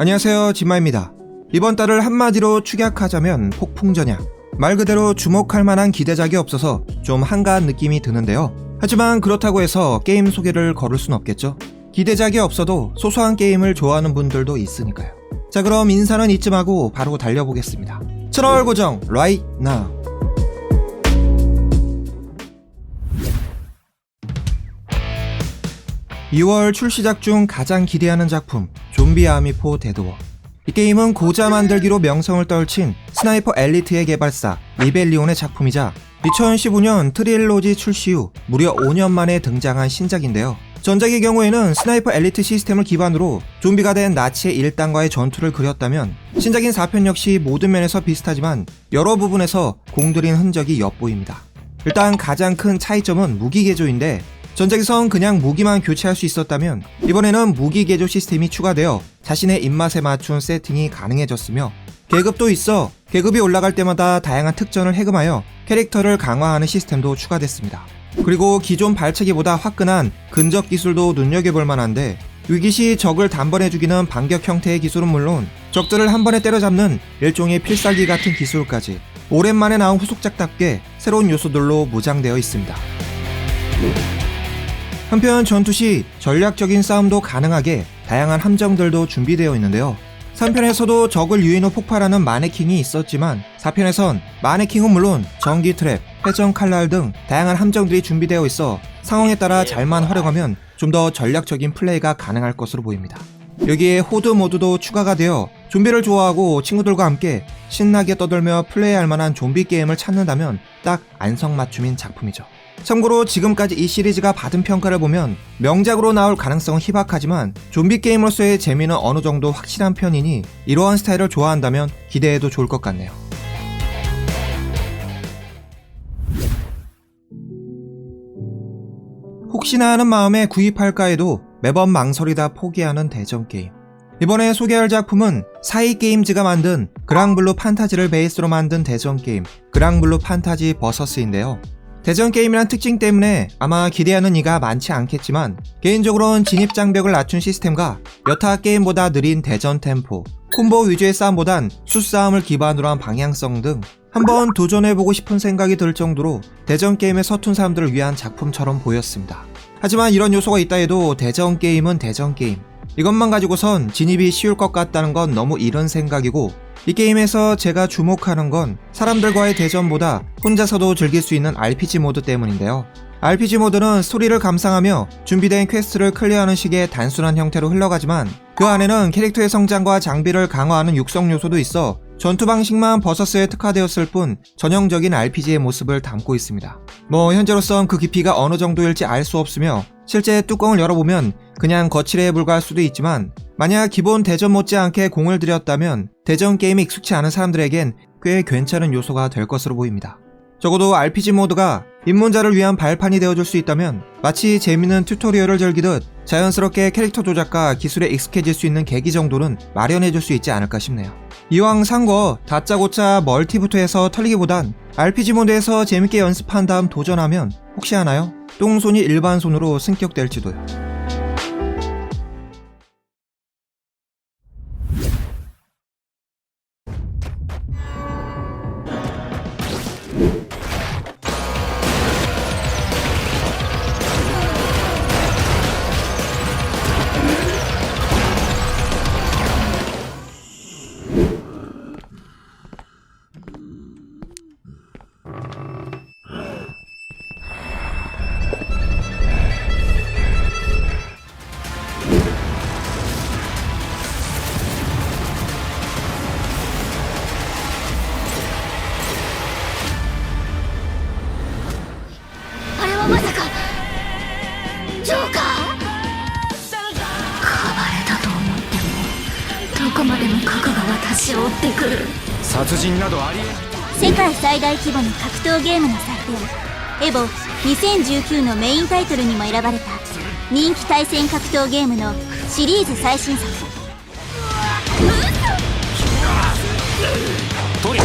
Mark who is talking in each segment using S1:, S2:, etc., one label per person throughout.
S1: 안녕하세요 진마입니다. 이번 달을 한마디로 축약하자면 폭풍전야. 말 그대로 주목할 만한 기대작이 없어서 좀 한가한 느낌이 드는데요. 하지만 그렇다고 해서 게임 소개를 걸을 순 없겠죠. 기대작이 없어도 소소한 게임을 좋아하는 분들도 있으니까요. 자 그럼 인사는 이쯤 하고 바로 달려보겠습니다. 채널 고정 right now (2월) 출시작 중 가장 기대하는 작품 좀비 아미포 데드워 이 게임은 고자 만들기로 명성을 떨친 스나이퍼 엘리트의 개발사 리벨리온의 작품이자 2015년 트릴로지 출시 후 무려 5년 만에 등장한 신작인데요. 전작의 경우에는 스나이퍼 엘리트 시스템을 기반으로 좀비가 된 나치의 일당과의 전투를 그렸다면 신작인 4편 역시 모든 면에서 비슷하지만 여러 부분에서 공들인 흔적이 엿보입니다. 일단 가장 큰 차이점은 무기 개조인데 전작에선 그냥 무기만 교체할 수 있었다면 이번에는 무기 개조 시스템이 추가되어 자신의 입맛에 맞춘 세팅이 가능해졌으며 계급도 있어 계급이 올라갈 때마다 다양한 특전을 해금하여 캐릭터를 강화하는 시스템도 추가됐습니다. 그리고 기존 발차기보다 화끈한 근접 기술도 눈여겨볼 만한데 위기 시 적을 단번에 죽이는 반격 형태의 기술은 물론 적들을 한 번에 때려잡는 일종의 필살기 같은 기술까지 오랜만에 나온 후속작답게 새로운 요소들로 무장되어 있습니다. 한편 전투 시 전략적인 싸움도 가능하게 다양한 함정들도 준비되어 있는데요. 3편에서도 적을 유인후 폭발하는 마네킹이 있었지만 4편에선 마네킹은 물론 전기 트랩, 회전 칼날 등 다양한 함정들이 준비되어 있어 상황에 따라 잘만 활용하면 좀 더 전략적인 플레이가 가능할 것으로 보입니다. 여기에 호드 모드도 추가가 되어 좀비를 좋아하고 친구들과 함께 신나게 떠들며 플레이할 만한 좀비 게임을 찾는다면 딱 안성맞춤인 작품이죠. 참고로 지금까지 이 시리즈가 받은 평가를 보면 명작으로 나올 가능성은 희박하지만 좀비 게임으로서의 재미는 어느 정도 확실한 편이니 이러한 스타일을 좋아한다면 기대해도 좋을 것 같네요. 혹시나 하는 마음에 구입할까 해도 매번 망설이다 포기하는 대전 게임. 이번에 소개할 작품은 사이 게임즈가 만든 그랑블루 판타지를 베이스로 만든 대전 게임 그랑블루 판타지 버서스인데요. 대전 게임이란 특징 때문에 아마 기대하는 이가 많지 않겠지만 개인적으로는 진입 장벽을 낮춘 시스템과 여타 게임보다 느린 대전 템포, 콤보 위주의 싸움보단 수싸움을 기반으로 한 방향성 등 한번 도전해보고 싶은 생각이 들 정도로 대전 게임에 서툰 사람들을 위한 작품처럼 보였습니다. 하지만 이런 요소가 있다 해도 대전 게임은 대전 게임. 이것만 가지고선 진입이 쉬울 것 같다는 건 너무 이른 생각이고 이 게임에서 제가 주목하는 건 사람들과의 대전보다 혼자서도 즐길 수 있는 RPG 모드 때문인데요. RPG 모드는 스토리를 감상하며 준비된 퀘스트를 클리어하는 식의 단순한 형태로 흘러가지만 그 안에는 캐릭터의 성장과 장비를 강화하는 육성 요소도 있어 전투 방식만 버서스에 특화되었을 뿐 전형적인 RPG의 모습을 담고 있습니다. 뭐 현재로선 그 깊이가 어느 정도일지 알 수 없으며 실제 뚜껑을 열어보면 그냥 거칠에 불과할 수도 있지만 만약 기본 대전 못지않게 공을 들였다면 대전 게임이 익숙치 않은 사람들에겐 꽤 괜찮은 요소가 될 것으로 보입니다. 적어도 RPG 모드가 입문자를 위한 발판이 되어줄 수 있다면 마치 재밌는 튜토리얼을 즐기듯 자연스럽게 캐릭터 조작과 기술에 익숙해질 수 있는 계기 정도는 마련해줄 수 있지 않을까 싶네요. 이왕 산 거 다짜고짜 멀티부터 해서 털리기보단 RPG 모드에서 재밌게 연습한 다음 도전하면 혹시 하나요? 똥손이 일반 손으로 승격될지도요.
S2: 私を追ってくる。
S3: 殺人などありえ
S2: 世界最大規模の格闘ゲームの祭典エボ2019のメインタイトルにも選ばれた人気対戦格闘ゲームのシリーズ最新作。
S3: トリ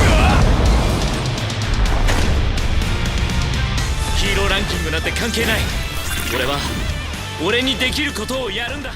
S3: ヒーローランキングなんて関係ない。俺は俺にできることをやるんだ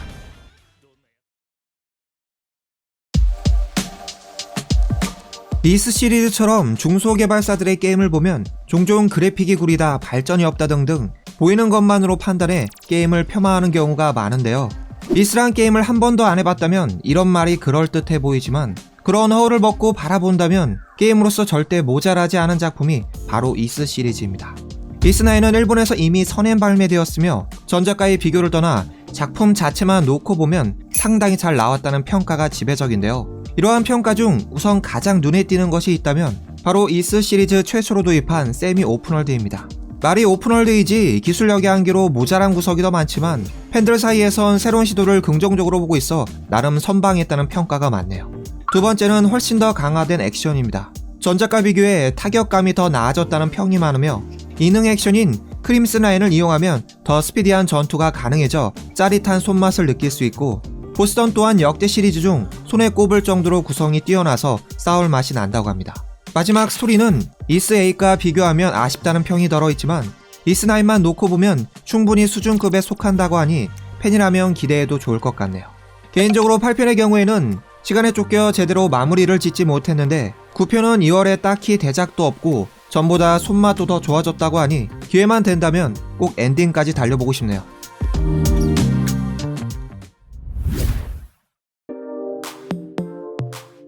S1: 비스 시리즈처럼 중소개발사들의 게임을 보면 종종 그래픽이 구리다, 발전이 없다 등등 보이는 것만으로 판단해 게임을 폄하하는 경우가 많은데요. 비스란 게임을 한 번도 안 해봤다면 이런 말이 그럴듯해 보이지만 그런 허울을 벗고 바라본다면 게임으로서 절대 모자라지 않은 작품이 바로 이스 시리즈입니다. 이스9은 일본에서 이미 선행 발매되었으며 전작과의 비교를 떠나 작품 자체만 놓고 보면 상당히 잘 나왔다는 평가가 지배적인데요. 이러한 평가 중 우선 가장 눈에 띄는 것이 있다면 바로 이스 시리즈 최초로 도입한 세미 오픈월드입니다. 말이 오픈월드이지 기술력의 한계로 모자란 구석이 더 많지만 팬들 사이에선 새로운 시도를 긍정적으로 보고 있어 나름 선방했다는 평가가 많네요. 두 번째는 훨씬 더 강화된 액션입니다. 전작과 비교해 타격감이 더 나아졌다는 평이 많으며 이능 액션인 크림슨 라인을 이용하면 더 스피디한 전투가 가능해져 짜릿한 손맛을 느낄 수 있고 보스던 또한 역대 시리즈 중 손에 꼽을 정도로 구성이 뛰어나서 싸울 맛이 난다고 합니다. 마지막 스토리는 이스8과 비교하면 아쉽다는 평이 덜어 있지만 이스 9만 놓고 보면 충분히 수준급에 속한다고 하니 팬이라면 기대해도 좋을 것 같네요. 개인적으로 8편의 경우에는 시간에 쫓겨 제대로 마무리를 짓지 못했는데 9편은 2월에 딱히 대작도 없고 전보다 손맛도 더 좋아졌다고 하니 기회만 된다면 꼭 엔딩까지 달려보고 싶네요.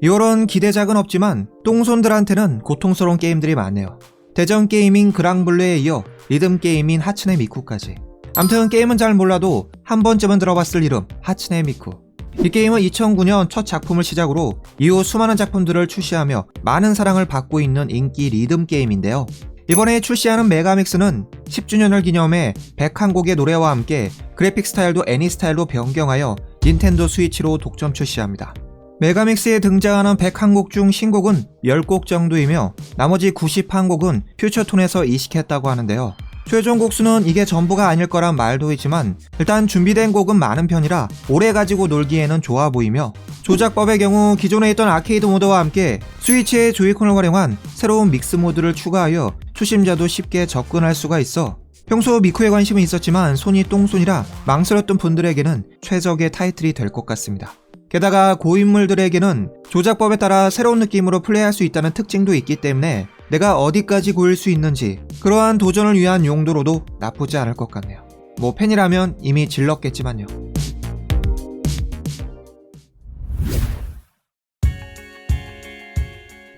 S1: 이런 기대작은 없지만 똥손들한테는 고통스러운 게임들이 많네요. 대전 게이밍 그랑블루에 이어 리듬 게임인 하츠네 미쿠까지. 암튼 게임은 잘 몰라도 한 번쯤은 들어봤을 이름 하츠네 미쿠. 이 게임은 2009년 첫 작품을 시작으로 이후 수많은 작품들을 출시하며 많은 사랑을 받고 있는 인기 리듬 게임인데요. 이번에 출시하는 메가믹스는 10주년을 기념해 101곡의 노래와 함께 그래픽 스타일도 애니 스타일로 변경하여 닌텐도 스위치로 독점 출시합니다. 메가믹스에 등장하는 101곡 중 신곡은 10곡 정도이며 나머지 91곡은 퓨처톤에서 이식했다고 하는데요. 최종 곡수는 이게 전부가 아닐 거란 말도 있지만 일단 준비된 곡은 많은 편이라 오래 가지고 놀기에는 좋아 보이며 조작법의 경우 기존에 있던 아케이드 모드와 함께 스위치의 조이콘을 활용한 새로운 믹스 모드를 추가하여 초심자도 쉽게 접근할 수가 있어 평소 미쿠에 관심은 있었지만 손이 똥손이라 망설였던 분들에게는 최적의 타이틀이 될 것 같습니다. 게다가 고인물들에게는 조작법에 따라 새로운 느낌으로 플레이할 수 있다는 특징도 있기 때문에 내가 어디까지 고일 수 있는지 그러한 도전을 위한 용도로도 나쁘지 않을 것 같네요. 뭐 팬이라면 이미 질렀겠지만요.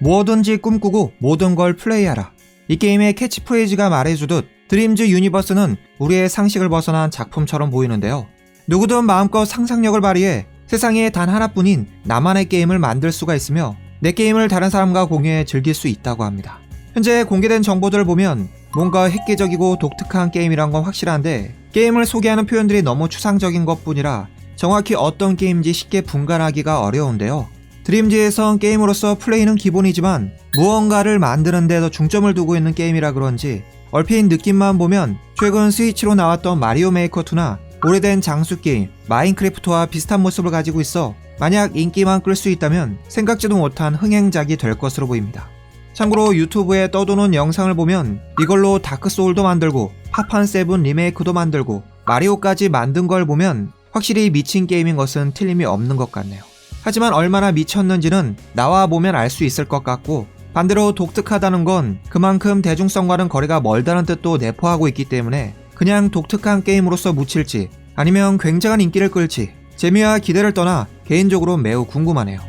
S1: 뭐든지 꿈꾸고 모든 걸 플레이하라. 이 게임의 캐치프레이즈가 말해주듯 드림즈 유니버스는 우리의 상식을 벗어난 작품처럼 보이는데요. 누구든 마음껏 상상력을 발휘해 세상에 단 하나뿐인 나만의 게임을 만들 수가 있으며 내 게임을 다른 사람과 공유해 즐길 수 있다고 합니다. 현재 공개된 정보들을 보면 뭔가 획기적이고 독특한 게임이란 건 확실한데 게임을 소개하는 표현들이 너무 추상적인 것 뿐이라 정확히 어떤 게임인지 쉽게 분간하기가 어려운데요. 드림즈에선 게임으로서 플레이는 기본이지만 무언가를 만드는 데 더 중점을 두고 있는 게임이라 그런지 얼핏 느낌만 보면 최근 스위치로 나왔던 마리오 메이커 2나 오래된 장수 게임 마인크래프트와 비슷한 모습을 가지고 있어 만약 인기만 끌 수 있다면 생각지도 못한 흥행작이 될 것으로 보입니다. 참고로 유튜브에 떠도는 영상을 보면 이걸로 다크소울도 만들고 파판 세븐 리메이크도 만들고 마리오까지 만든 걸 보면 확실히 미친 게임인 것은 틀림이 없는 것 같네요. 하지만 얼마나 미쳤는지는 나와 보면 알 수 있을 것 같고 반대로 독특하다는 건 그만큼 대중성과는 거리가 멀다는 뜻도 내포하고 있기 때문에 그냥 독특한 게임으로서 묻힐지 아니면 굉장한 인기를 끌지 재미와 기대를 떠나 개인적으로 매우 궁금하네요.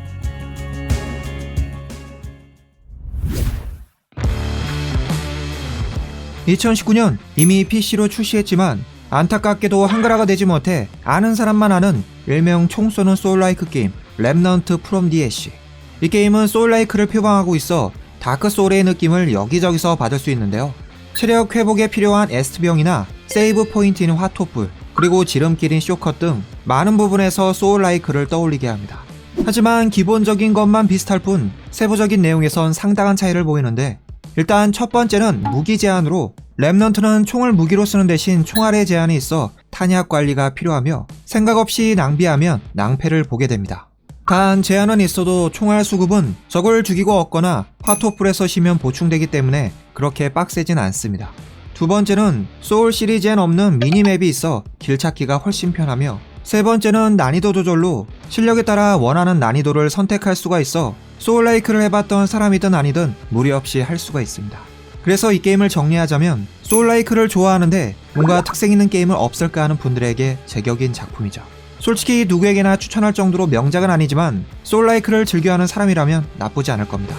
S1: (2019년) 이미 PC로 출시했지만 안타깝게도 한글화가 되지 못해 아는 사람만 아는 일명 총 쏘는 소울라이크 게임 랩넌트 프롬 디 애쉬 이 게임은 소울라이크를 표방하고 있어 다크 소울의 느낌을 여기저기서 받을 수 있는데요 체력 회복에 필요한 에스트병이나 세이브 포인트인 화토불 그리고 지름길인 쇼컷 등 많은 부분에서 소울라이크를 떠올리게 합니다 하지만 기본적인 것만 비슷할 뿐 세부적인 내용에선 상당한 차이를 보이는데 일단 첫 번째는 무기 제한으로 랩넌트는 총을 무기로 쓰는 대신 총알의 제한이 있어 탄약 관리가 필요하며 생각 없이 낭비하면 낭패를 보게 됩니다. 단 제한은 있어도 총알 수급은 적을 죽이고 얻거나 파토풀에서 쉬면 보충되기 때문에 그렇게 빡세진 않습니다. 두 번째는 소울 시리즈엔 없는 미니맵이 있어 길 찾기가 훨씬 편하며 세 번째는 난이도 조절로 실력에 따라 원하는 난이도를 선택할 수가 있어 소울라이크를 해봤던 사람이든 아니든 무리 없이 할 수가 있습니다. 그래서 이 게임을 정리하자면 소울라이크를 좋아하는데 뭔가 특색 있는 게임은 없을까 하는 분들에게 제격인 작품이죠. 솔직히 누구에게나 추천할 정도로 명작은 아니지만 소울라이크를 즐겨하는 사람이라면 나쁘지 않을 겁니다.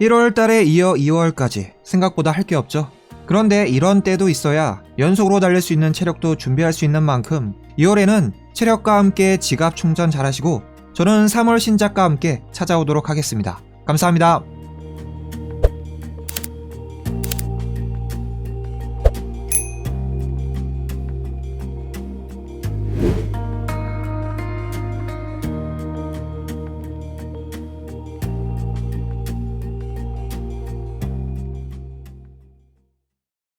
S1: 1월 달에 이어 2월까지 생각보다 할 게 없죠. 그런데 이런 때도 있어야 연속으로 달릴 수 있는 체력도 준비할 수 있는 만큼 2월에는 체력과 함께 지갑 충전 잘 하시고 저는 3월 신작과 함께 찾아오도록 하겠습니다. 감사합니다.